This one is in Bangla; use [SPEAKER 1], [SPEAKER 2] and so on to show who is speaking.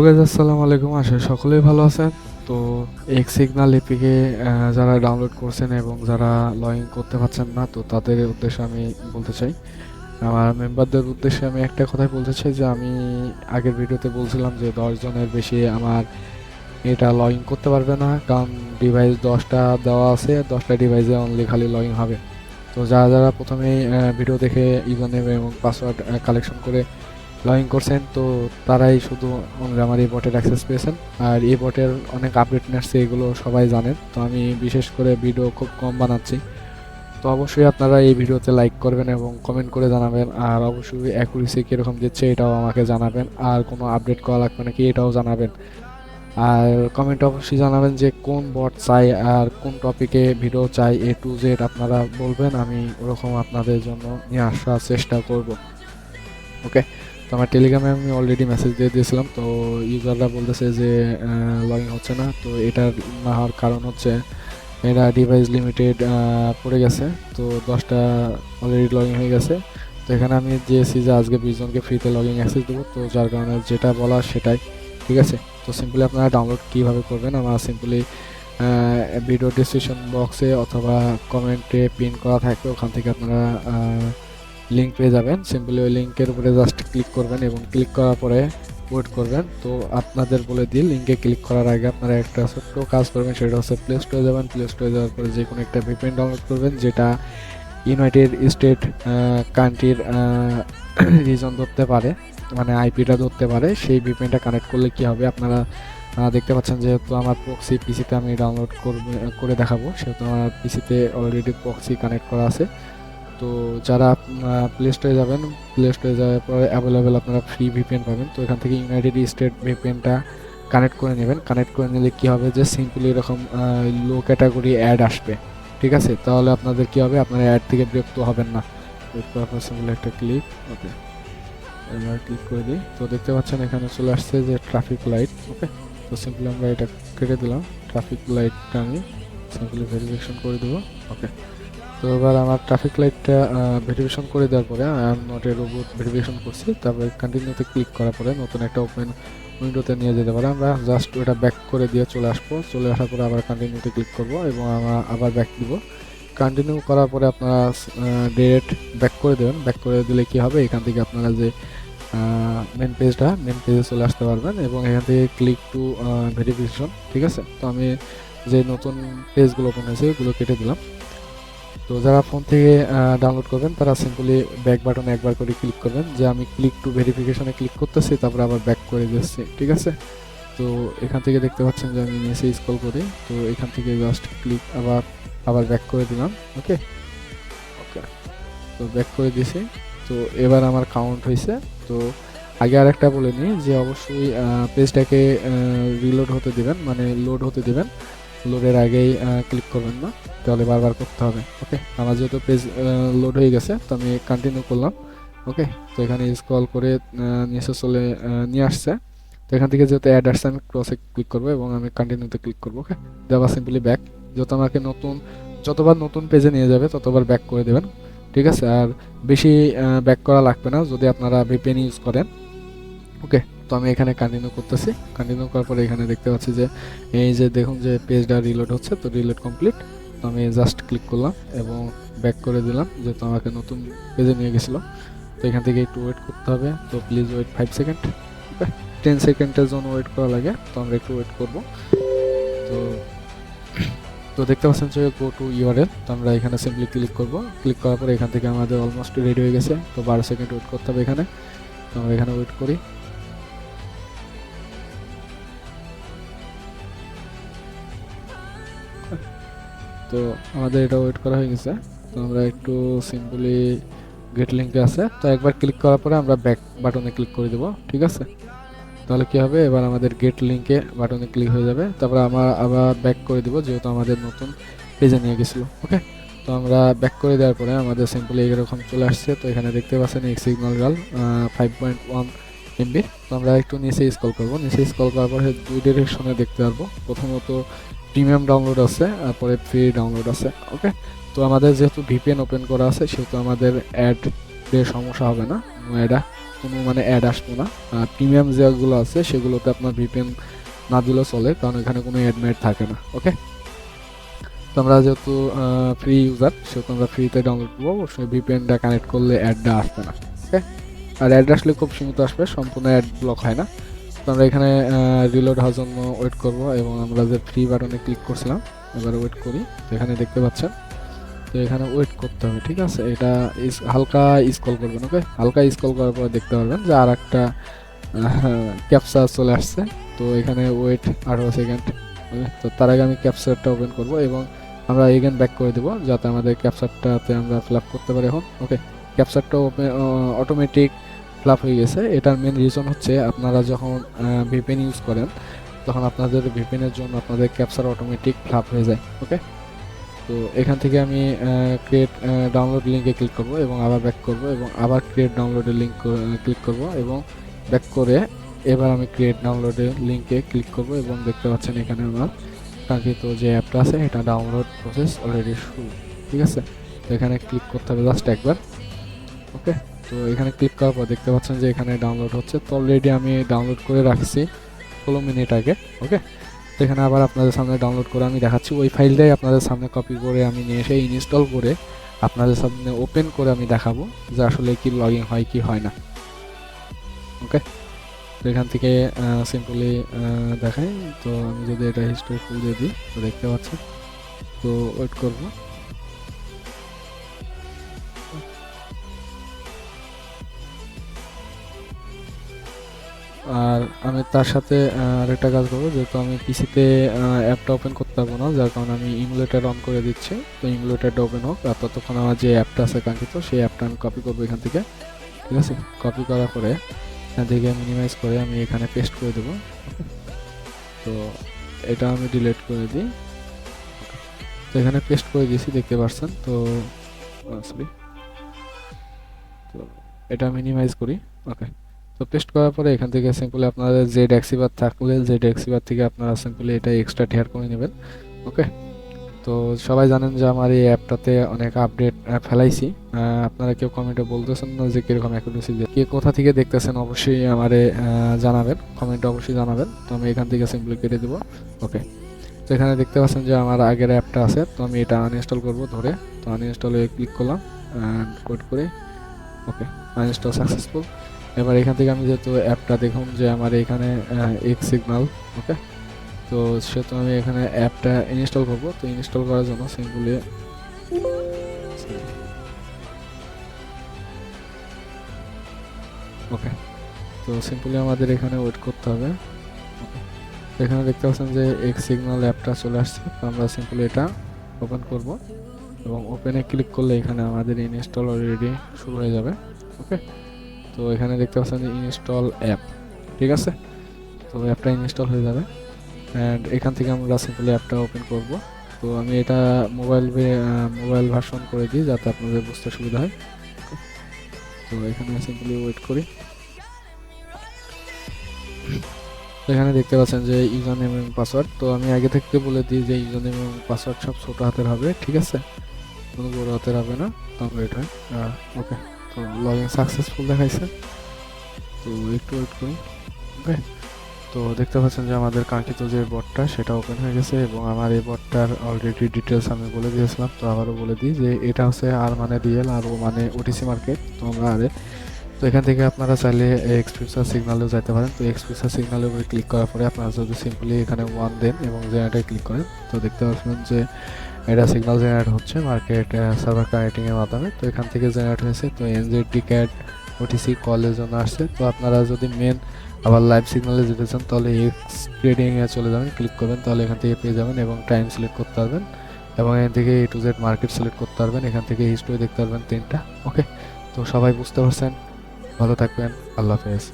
[SPEAKER 1] হ্যালো গাইজ আসসালামু আলাইকুম। আশা সকলেই ভালো আছেন। তো এক সিগনাল এপিকে যারা ডাউনলোড করছেন এবং যারা লগ ইন করতে পারছেন না, তো তাদের উদ্দেশ্যে আমি বলতে চাই। আমার মেম্বারদের উদ্দেশ্যে আমি একটা কথাই বলতে চাই যে, আমি আগের ভিডিওতে বলছিলাম যে, দশ জনের বেশি আমার এটা লগ ইন করতে পারবে না, কারণ ডিভাইস দশটা দেওয়া আছে, দশটা ডিভাইসে অনলি খালি লগ ইন হবে। তো যারা যারা প্রথমেই ভিডিও দেখে ইউজার নেম এবং পাসওয়ার্ড কালেকশন করে লগ ইন করছেন, তো তারাই শুধু আমার এই বটের অ্যাক্সেস পেয়েছেন। আর এই বটের অনেক আপডেট আসছে এগুলো সবাই জানেন। তো আমি বিশেষ করে ভিডিও খুব কম বানাচ্ছি। তো অবশ্যই আপনারা এই ভিডিওতে লাইক করবেন এবং কমেন্ট করে জানাবেন। আর অবশ্যই অ্যাকুরেসি কীরকম দিচ্ছে, এটাও আমাকে জানাবেন। আর কোনো আপডেট করা লাগবে নাকি, এটাও জানাবেন। আর কমেন্ট অবশ্যই জানাবেন যে কোন বট চাই আর কোন টপিকে ভিডিও চাই এ টু জেড আপনারা বলবেন, আমি ওরকম আপনাদের জন্য নিয়ে আসার চেষ্টা করব। ওকে তো আমার টেলিগ্রামে আমি অলরেডি মেসেজ দিয়ে দিয়েছিলাম, তো ইউজাররা বলতেছে যে লগ ইন হচ্ছে না, তো এটার না হওয়ার কারণ হচ্ছে এটা ডিভাইস লিমিটেড পড়ে গেছে, তো দশটা অলরেডি লগ ইন হয়ে গেছে। তো এখানে আমি দিয়েছি যে আজকে বিশ জনকে ফ্রিতে লগ ইন অ্যাক্সেস দেবো, তো যার কারণে যেটা বলা সেটাই, ঠিক আছে? তো সিম্পলি আপনারা ডাউনলোড কীভাবে করবেন, আমার সিম্পলি ভিডিও ডিসক্রিপশন বক্সে অথবা কমেন্টে পিন করা থাকবে ওখান থেকে আপনারা লিঙ্ক পেয়ে যাবেন। সিম্পলি ওই লিঙ্কের উপরে জাস্ট ক্লিক করবেন এবং ক্লিক করার পরে ওয়েট করবেন। তো আপনাদের বলে দিই লিঙ্কে ক্লিক করার আগে আপনারা একটা ছোট্ট কাজ করবেন, সেটা হচ্ছে প্লে স্টোরে যাবেন। প্লে স্টোরে যাওয়ার পরে যে কোনো একটা ভিপিএন ডাউনলোড করবেন, যেটা ইউনাইটেড স্টেট কান্ট্রির রিজন ধরতে পারে মানে আইপিটা ধরতে পারে। সেই ভিপিএনটা কানেক্ট করলে কি হবে? আপনারা দেখতে পাচ্ছেন যেহেতু আমার প্রক্সি পিসিতে আমি ডাউনলোড করে দেখাবো, সেহেতু আমার পিসিতে অলরেডি প্রক্সি কানেক্ট করা আছে। তো যারা প্লে স্টোরে যাবেন প্লে স্টোরে যাওয়ার পরে অ্যাভেলেবেল আপনারা ফ্রি ভিপিএন পাবেন। তো এখান থেকে ইউনাইটেড স্টেট ভিপিএনটা কানেক্ট করে নেবেন। কানেক্ট করে নিলে কী হবে? যে সিম্পলি এরকম লো ক্যাটাগরি অ্যাড আসবে। ঠিক আছে? তাহলে আপনাদের কী হবে? আপনারা অ্যাড থেকে বিরক্ত হবেন না। সিম্পলি একটা ক্লিক ওকে এবার ক্লিক করে দিই। তো দেখতে পাচ্ছেন এখানে চলে আসছে যে ট্রাফিক লাইট ওকে তো সিম্পলি আমরা এটা কেটে দিলাম। ট্রাফিক লাইটটা আমি সিম্পলি ভেরিফিকেশন করে দেবো। ওকে তো এবার আমার ট্রাফিক লাইটটা ভেরিফিকেশন করে দেওয়ার পরে I am not a robot verification করছি। তারপরে কন্টিনিউতে ক্লিক করার পরে নতুন একটা ওপেন উইন্ডোতে নিয়ে যেতে পারে। আমরা জাস্ট ওটা ব্যাক করে দিয়ে চলে আসব। চলে আসার পরে আবার কন্টিনিউতে ক্লিক করব এবং আমরা আবার ব্যাক দিব। কন্টিনিউ করার পরে আপনারা ডিরেক্ট ব্যাক করে দেবেন। ব্যাক করে দিলে কি হবে? এখান থেকে আপনারা যে মেন পেজটা মেন পেজে চলে আসতে পারবেন এবং এখান থেকে ক্লিক টু ভেরিফিকেশন ঠিক আছে? তো আমি যে নতুন পেজগুলো ওপেন হয়েছে, ওগুলো কেটে দিলাম। তো যারা ফোন থেকে ডাউনলোড করবেন তারা সিম্পলি ব্যাক বাটনে একবার করে ক্লিক করবেন। যে আমি ক্লিক টু ভেরিফিকেশনে ক্লিক করতেছি তারপরে আবার ব্যাক করে দিচ্ছি ঠিক আছে? তো এখান থেকে দেখতে পাচ্ছেন যে আমি নিচে কল করি। তো এখান থেকে জাস্ট ক্লিক আবার আবার ব্যাক করে দিলাম ওকে ওকে তো ব্যাক করে দিছি। তো এবার আমার কাউন্ট হয়েছে তো আগে আর একটা বলে নিই যে অবশ্যই পেজটাকে রিলোড হতে দেবেন মানে লোড হতে দিবেন। লোডের আগেই ক্লিক করবেন না। তাহলে বারবার করতে হবে ওকে আমার যেহেতু পেজ লোড হয়ে গেছে, তো আমি কন্টিনিউ করলাম ওকে তো এখানে স্ক্রল করে নিচে চলে নিয়ে আসছে। তো এখান থেকে যেহেতু অ্যাড আসছে আমি ক্রসে ক্লিক করব এবং আমি কন্টিনিউতে ক্লিক করব ওকে দেওয়া সিম্পলি ব্যাক যত আমাকে নতুন, যতবার নতুন পেজে নিয়ে যাবে, ততবার ব্যাক করে দেবেন, ঠিক আছে? আর বেশি ব্যাক করা লাগবে না, যদি আপনারা ভিপিএন ইউজ করেন ওকে তো আমি এখানে কন্টিনিউ করতেছি। কন্টিনিউ করার পরে এখানে দেখতে পাচ্ছি যে, এই যে দেখুন যে পেজটা রিলোড হচ্ছে, তো রিলোড কমপ্লিট তো আমি জাস্ট ক্লিক করলাম এবং ব্যাক করে দিলাম, যেহেতু আমাকে নতুন পেজে নিয়ে গেছিল। তো এখান থেকে একটু ওয়েট করতে হবে। তো please wait five second ten সেকেন্ডের জন্য ওয়েট করা লাগে। তো আমরা একটু ওয়েট করব। তো তো দেখতে পাচ্ছেন যে গো টু ইউআরএল তো আমরা এখানে সিম্পলি ক্লিক করব। ক্লিক করার পরে এখান থেকে আমাদের অলমোস্ট রেডি হয়ে গেছে। তো বারো সেকেন্ড ওয়েট করতে হবে এখানে। তো আমরা এখানে ওয়েট করি। তো আমাদের এটা ওয়েট করা হয়ে গেছে। তো আমরা একটু সিম্পলি গেট লিঙ্কে আছে। তো একবার ক্লিক করার পরে আমরা ব্যাক বাটনে ক্লিক করে দেবো, ঠিক আছে? তাহলে কি হবে? এবার আমাদের গেট লিঙ্কে বাটনে ক্লিক হয়ে যাবে। তারপর আমরা আবার ব্যাক করে দিব, যেহেতু আমাদের নতুন পেজে নিয়ে গেছিল ওকে তো আমরা ব্যাক করে দেওয়ার পরে আমাদের সিম্পলি এরকম চলে আসছে। তো এখানে দেখতে পাচ্ছেন এক সিগনাল গাল ফাইভ পয়েন্ট ওয়ান এমবি তো আমরা একটু নিচে স্কল করব। নিচে স্কল করার পরে দুই ডিরেকশনে দেখতে পারব। প্রথমত প্রিমিয়াম ডাউনলোড আছে, তারপরে ফ্রি ডাউনলোড আছে ওকে তো আমাদের যেহেতু ভিপিএন ওপেন করা আছে, সেহেতু আমাদের অ্যাড দিয়ে সমস্যা হবে না অ্যাডা কোনো মানে অ্যাড আসবে না। প্রিমিয়াম যেগুলো আছে, সেগুলোতে আপনার ভিপিএন না দিলেও চলে, কারণ এখানে কোনো অ্যাড ম্যাড থাকে না ওকে তো আমরা যেহেতু ফ্রি ইউজার সেহেতু আমরা ফ্রিতে ডাউনলোড করব, অবশ্যই ভিপিএনটা কানেক্ট করলে অ্যাডটা আসবে না ওকে আর অ্যাড আসলে খুব সীমিত আসবে, সম্পূর্ণ অ্যাড ব্লক হয় না। আমরা এখানে রিলোড হওয়ার জন্য ওয়েট করব এবং আমরা যে ফ্রি বাটনে ক্লিক করছিলাম, এবার ওয়েট করি। তো এখানে দেখতে পাচ্ছেন, তো এখানে ওয়েট করতে হবে, ঠিক আছে? এটা হালকা স্কল করবেন ওকে হালকা স্কল করার পরে দেখতে পারবেন যে আর একটা ক্যাপচা চলে আসছে। তো এখানে ওয়েট আঠারো সেকেন্ড তো তার আগে আমি ক্যাপচারটা ওপেন করব এবং আমরা এগেন ব্যাক করে দেবো, যাতে আমাদের ক্যাপচারটাতে আমরা ফিল করতে পারি এখন ওকে ক্যাপচারটা অটোমেটিক ফিল হয়ে গেছে। এটার মেন রিজন হচ্ছে আপনারা যখন ভিপেন ইউজ করেন, তখন আপনাদের ভিপেনের জন্য আপনাদের ক্যাপচার অটোমেটিক ফ্লাপ হয়ে যায় ওকে তো এখান থেকে আমি ক্রিয়েট ডাউনলোড লিঙ্কে ক্লিক করব এবং আবার ব্যাক করব এবং আবার ক্রিয়েট ডাউনলোডের লিঙ্ক ক্লিক করব এবং ব্যাক করে এবার আমি ক্রিয়েট ডাউনলোডের লিঙ্কে ক্লিক করব এবং দেখতে পাচ্ছেন এখানে আমার কাঙ্ক্ষিত যে অ্যাপটা আছে, এটা ডাউনলোড প্রসেস অলরেডি শুরু, ঠিক আছে? তো এখানে ক্লিক করতে হবে জাস্ট একবার ওকে তো এখানে ক্লিক করার পর দেখতে পাচ্ছেন যে এখানে ডাউনলোড হচ্ছে। তো অলরেডি আমি ডাউনলোড করে রাখছি ষোলো মিনিট আগে ওকে তো এখানে আবার আপনাদের সামনে ডাউনলোড করে আমি দেখাচ্ছি। ওই ফাইলটাই আপনাদের সামনে কপি করে আমি নিয়ে এসে ইনস্টল করে আপনাদের সামনে ওপেন করে আমি দেখাবো যে আসলে কি লগইন হয়, কি হয় না ওকে তো এখান থেকে সিম্পলি দেখাই। তো আমি যদি এটা হিস্টোরি দিয়ে দিই, তো দেখতে পাচ্ছেন। তো ওয়েট করব। আর আমি তার সাথে আরেকটা কাজ করব, যেহেতু আমি পিসিতে অ্যাপটা ওপেন করতে পারব না, যার কারণে আমি ইমুলেটার অন করে দিচ্ছি। তো ইমুলেটারটা ওপেন হোক, আর ততক্ষণ আমার যে অ্যাপটা আছে কাঙ্ক্ষিত, সেই অ্যাপটা আমি কপি করব এখান থেকে, ঠিক আছে? কপি করার পরে, এখান থেকে মিনিমাইজ করে আমি এখানে পেস্ট করে দেবো তো এটা আমি ডিলিট করে দিই। তো এখানে পেস্ট করে দিয়েছি, দেখতে পাচ্ছেন তো সরি তো এটা মিনিমাইজ করি ওকে তো পেস্ট করার পরে এখান থেকে সিম্পলি আপনাদের জেড এক্সিবার থাকলে যে এক্সিবার থেকে আপনারা সিম্পলি এটা এক্সট্রা টিয়ার করে নেবেন ওকে তো সবাই জানেন যে আমার এই অ্যাপটাতে অনেক আপডেট ফেলাইছি। আপনারা কেউ কমেন্টে বলতেছেন না যে কীরকম অ্যাকুরেসি কে কোথা থেকে দেখতেছেন অবশ্যই আমারে জানাবেন কমেন্টে অবশ্যই জানাবেন। তো আমি এখান থেকে সিম্পলি কেটে দেবো ওকে তো এখানে দেখতে পাচ্ছেন যে আমার আগের অ্যাপটা আছে, তো আমি এটা আনইনস্টল করব ধরে। তো আনইনস্টলে ক্লিক করলাম কোড করে ওকে আনইনস্টল সাকসেসফুল এবার এখান থেকে আমি যেহেতু অ্যাপটা দেখুন যে আমার এখানে এক্স সিগনাল ওকে তো সেহেতু আমি এখানে অ্যাপটা ইনস্টল করব। তো ইনস্টল করার জন্য সিম্পলি ওকে তো সিম্পলি আমাদের এখানে ওয়েট করতে হবে। এখানে দেখতে পাচ্ছেন যে এক্স সিগনাল অ্যাপটা চলে আসছে। তো আমরা সিম্পলি এটা ওপেন করব এবং ওপেনে ক্লিক করলে এখানে আমাদের ইনস্টল অলরেডি শুরু হয়ে যাবে। ওকে তো এখানে দেখতে পাচ্ছেন যে ইনস্টল অ্যাপ ঠিক আছে? তো অ্যাপটা ইনস্টল হয়ে যাবে। অ্যান্ড এখান থেকে আমরা সিম্পলি অ্যাপটা ওপেন করব। তো আমি এটা মোবাইল মোবাইল ভার্সন করে দিই যাতে আপনাদের বুঝতে সুবিধা হয়। তো এখানে সিম্পলি ওয়েট করি। এখানে দেখতে পাচ্ছেন যে ইউজার নেম এবং পাসওয়ার্ড তো আমি আগে থেকে বলে দিই যে ইউজার নেম এবং পাসওয়ার্ড সব ছোট হাতের হবে, ঠিক আছে? কোনো বড় হাতের হবে না। তবে এটা ওকে তো লগ সাকসেসফুল দেখাইছে। তো একটু ওয়েট করি। ওকে তো দেখতে পাচ্ছেন যে আমাদের কাঙ্ক্ষিত যে বটটা সেটা ওপেন হয়ে গেছে এবং আমার এই বটটার অলরেডি ডিটেলস আমি বলে দিয়েছিলাম। তো আবারও বলে দিই যে এটা হচ্ছে আর মানে রিয়েল আর ও মানে ওটিসি মার্কেট তো আমরা আরে তো এখান থেকে আপনারা চাইলে এক্সপ্রেসার সিগনালেও যেতে পারেন। তো এক্সপ্রেসার সিগনালের উপরে ক্লিক করার পরে আপনারা যদি সিম্পলি এখানে ওয়ান দেন এবং জেনারেটে ক্লিক করেন, তো দেখতে পাচ্ছেন যে এটা সিগনাল জেনারেট হচ্ছে মার্কেট সার্ভার কানেক্টিংয়ের মাধ্যমে। তো এখান থেকে জেনারেট হয়েছে। তো এনজেডি ক্যাট ওটিসি কলের জন্য আসছে। তো আপনারা যদি মেন আবার লাইভ সিগনালে যেতে চান, তাহলে এক্স ট্রেডিংয়ে চলে যাবেন। ক্লিক করবেন, তাহলে এখান থেকে পেয়ে যাবেন এবং টাইম সিলেক্ট করতে পারবেন। এবং এখান থেকে A to Z market select করতে পারবেন। এখান থেকে হিস্ট্রি দেখতে পারবেন তিনটা। ওকে তো সবাই বুঝতে পারছেন? ভালো থাকবেন। আল্লাহ হাফেজ।